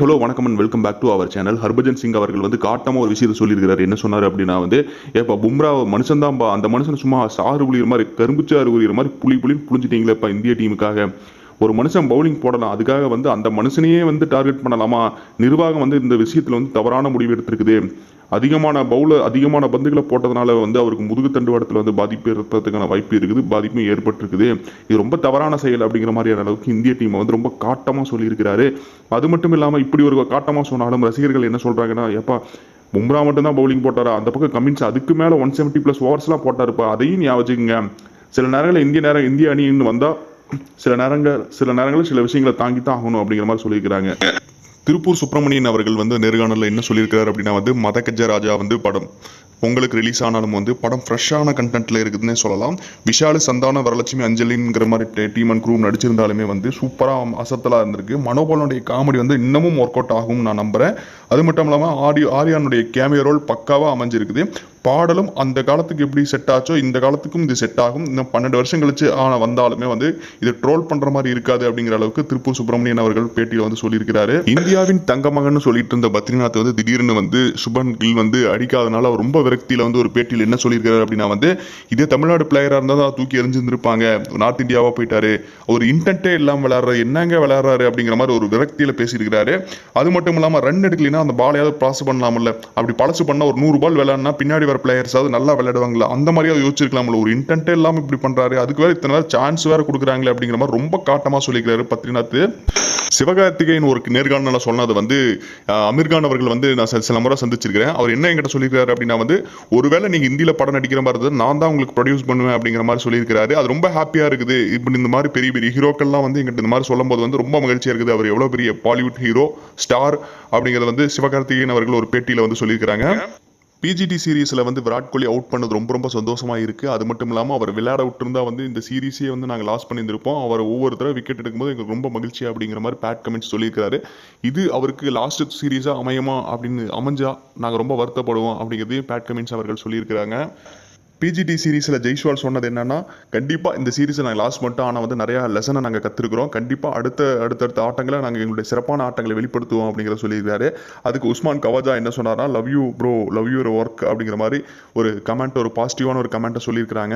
Hello வணக்கம் and welcome back to our channel Harbhajan Singh அவர்கள் வந்து காட்டமாக ஒரு விஷயத்தை சொல்லியிருக்கிறார். என்ன சொன்னார் அப்படின்னா வந்து ஏப்பா பும்ரா மனுஷன் தான்ப்பா அந்த மனுஷன் சும்மா சாறு புளிகிற மாதிரி கரும்புச்சாறு புளிகிற மாதிரி புளி புளின்னு புளிஞ்சிட்டீங்களேப்பா இந்திய டீமுக்காக ஒரு மனுஷன் பவுலிங் போடலாம். அதுக்காக வந்து அந்த மனுஷனையே வந்து டார்கெட் பண்ணலாமா? நிர்வாகம் வந்து இந்த விஷயத்தில் வந்து தவறான முடிவு எடுத்திருக்குது. அதிகமான பவுலர் அதிகமான பந்துகளை போட்டதுனால வந்து அவருக்கு முதுகு தண்டுவாடத்தில் வந்து பாதிப்பு ஏற்படுறதுக்கான வாய்ப்பு இருக்குது. பாதிப்பும் ஏற்பட்டிருக்குது. இது ரொம்ப தவறான செயல் அப்படிங்கிற மாதிரியான அளவுக்கு இந்திய டீமை வந்து ரொம்ப காட்டமாக சொல்லியிருக்கிறாரு. அது மட்டும் இல்லாமல் இப்படி ஒரு காட்டமாக சொன்னாலும் ரசிகர்கள் என்ன சொல்கிறாங்கன்னா எப்பா பும்ரா மட்டும்தான் பவுலிங் போட்டாரா? அந்த பக்கம் கமின்ஸ் அதுக்கு மேலே ஒன் செவன்ட்டி ப்ளஸ் ஓவர்ஸ்லாம் போட்டாருப்பா. அதையும் ஞாபகம் வச்சுக்கோங்க. சில நேரங்களில் இந்திய நேரம் இந்திய அணின்னு வந்தால் சில நேரங்கள் சில நேரங்களில் சில விஷயங்களை தாங்கி தான் ஆகணும் அப்படிங்கிற மாதிரி சொல்லியிருக்கிறாங்க. திருப்பூர் சுப்பிரமணியன் அவர்கள் வந்து நேர்காணலில் என்ன சொல்லியிருக்காரு அப்படின்னா வந்து மதகஜ ராஜா வந்து படம். பொங்கலுக்கு ரிலீஸ் ஆனாலும் வந்து படம் ஃப்ரெஷ்ஷான கண்டென்ட்டில் இருக்குதுன்னே சொல்லலாம். விஷாலு சந்தான வரலட்சுமி அஞ்சலிங்கிற மாதிரி டீம் அண்ட் குரூப் நடிச்சிருந்தாலுமே வந்து சூப்பராக அசத்தலாக இருந்திருக்கு. மனோபாலனுடைய காமெடி வந்து இன்னமும் ஒர்க் அவுட் ஆகும் நான் நம்புகிறேன் அது மட்டும் இல்லாமல் ஆடியோ ஆரியானுடைய கேமியோ ரோல் பக்காவாக அமைஞ்சிருக்குது. பாடலும் அந்த காலத்துக்கு எப்படி செட் ஆச்சோ இந்த காலத்துக்கும் இது செட் ஆகும். இன்னும் பன்னெண்டு வருஷம் கழிச்சு ஆனால் வந்தாலுமே வந்து இது ட்ரோல் பண்ற மாதிரி இருக்காது அப்படிங்கிற அளவுக்கு திருப்பூர் சுப்பிரமணியன் அவர்கள் பேட்டியில் வந்து சொல்லியிருக்கிறாரு. இந்தியாவின் தங்க மகன் சொல்லிட்டு இருந்த பத்ரிநாத் வந்து திடீர்னு வந்து சுபன் கில் வந்து அடிக்காதனால அவர் ரொம்ப விரக்தியில் வந்து ஒரு பேட்டியில் என்ன சொல்லியிருக்காரு அப்படின்னா வந்து இதே தமிழ்நாடு பிளேயராக இருந்தால் தான் தூக்கி எரிஞ்சிருந்திருப்பாங்க நார்த் இந்தியாவாக போயிட்டாரு. ஒரு இன்டென்ட்டே இல்லாமல் விளையாடுற என்னங்க விளையாடுறாரு? அப்படிங்கிற மாதிரி ஒரு விரக்தியில் பேசியிருக்கிறாரு. அது மட்டும் இல்லாமல் ரன் எடுக்கலைன்னா அந்த பாலையாவது பாஸ் பண்ணலாம்ல. அப்படி பழசு பண்ண ஒரு நூறு பால் விளையாடினா பின்னாடி வர பிளேயர்ஸாவது நல்லா விளையாடுவாங்களா அந்த மாதிரியாவது யோசிச்சிருக்கலாம்ல ஒரு இன்டென்ட்டே இல்லாமல் இப்படி பண்ணுறாரு அதுக்கு வேறு இத்தனை சான்ஸ் வேற கொடுக்குறாங்களே அப்படிங்கிற மாதிரி ரொம்ப காட்டமா சொல்லிக்கிறாரு பத்ரிநாத். சிவகார்த்திகேயன் ஒரு நேர்காணல சொன்னது வந்து அமீர்கான் அவர்கள் வந்து நான் சில- முறை சந்திச்சிருக்கிறேன். அவர் என்ன என்கிட்ட சொல்லியிருக்காரு அப்படின்னா வந்து ஒருவேளை நீங்க ஹிந்தியில் படம் நடிக்கிற மாதிரி இருந்தது நான் தான் உங்களுக்கு ப்ரொடியூஸ் பண்ணுவேன் அப்படிங்கிற மாதிரி சொல்லியிருக்காரு அது ரொம்ப ஹாப்பியாக இருக்குது. இப்படி இந்த மாதிரி பெரிய பெரிய ஹீரோக்கள்லாம் வந்து எங்கிட்ட இந்த மாதிரி சொல்லும்போது வந்து ரொம்ப மகிழ்ச்சியாக இருக்குது. அவர் எவ்வளோ பெரிய பாலிவுட் ஹீரோ ஸ்டார் அப்படிங்கிறத வந்து சிவகார்த்திகேயன் அவர்கள் ஒரு பேட்டியில் வந்து சொல்லியிருக்கிறாங்க. பிஜிடி சீரீஸில் வந்து விராட் கோலி அவுட் பண்ணது ரொம்ப ரொம்ப சந்தோஷமாக இருக்குது அது மட்டும் இல்லாமல் அவர் விளையாட விட்டுருந்தா வந்து இந்த சீரீஸே வந்து நாங்கள் லாஸ் பண்ணியிருந்திருப்போம். அவர் ஒவ்வொரு தடவை விக்கெட் எடுக்கும்போது எங்களுக்கு ரொம்ப மகிழ்ச்சி அப்படிங்கிற மாதிரி பேட் கமெண்ட்ஸ் சொல்லியிருக்காரு இது அவருக்கு லாஸ்ட் சீரீஸாக அமையுமா அப்படின்னு அமைஞ்சா நாங்கள் ரொம்ப வருத்தப்படுவோம் அப்படிங்கிறதையும் பேட் கமெண்ட்ஸ் அவர்கள் சொல்லியிருக்கிறாங்க. பிஜிடி சீரீஸில் ஜெய்ஸ்வால் சொன்னது என்னன்னா கண்டிப்பாக இந்த சீரீஸில் நாங்கள் லாஸ்ட் மட்டும் ஆனால் வந்து நிறையா லெசனை நாங்கள் கற்றுருக்குறோம் கண்டிப்பாக அடுத்த அடுத்தடுத்த ஆட்டங்களை நாங்கள் எங்களுடைய சிறப்பான ஆட்டங்களை வெளிப்படுத்துவோம் அப்படிங்கிற சொல்லியிருக்காரு. அதுக்கு உஸ்மான் கவாஜா என்ன சொன்னார்னா love you bro love your work அப்படிங்கிற மாதிரி ஒரு கமெண்ட் ஒரு பாசிட்டிவான ஒரு கமெண்ட்டை சொல்லியிருக்கிறாங்க.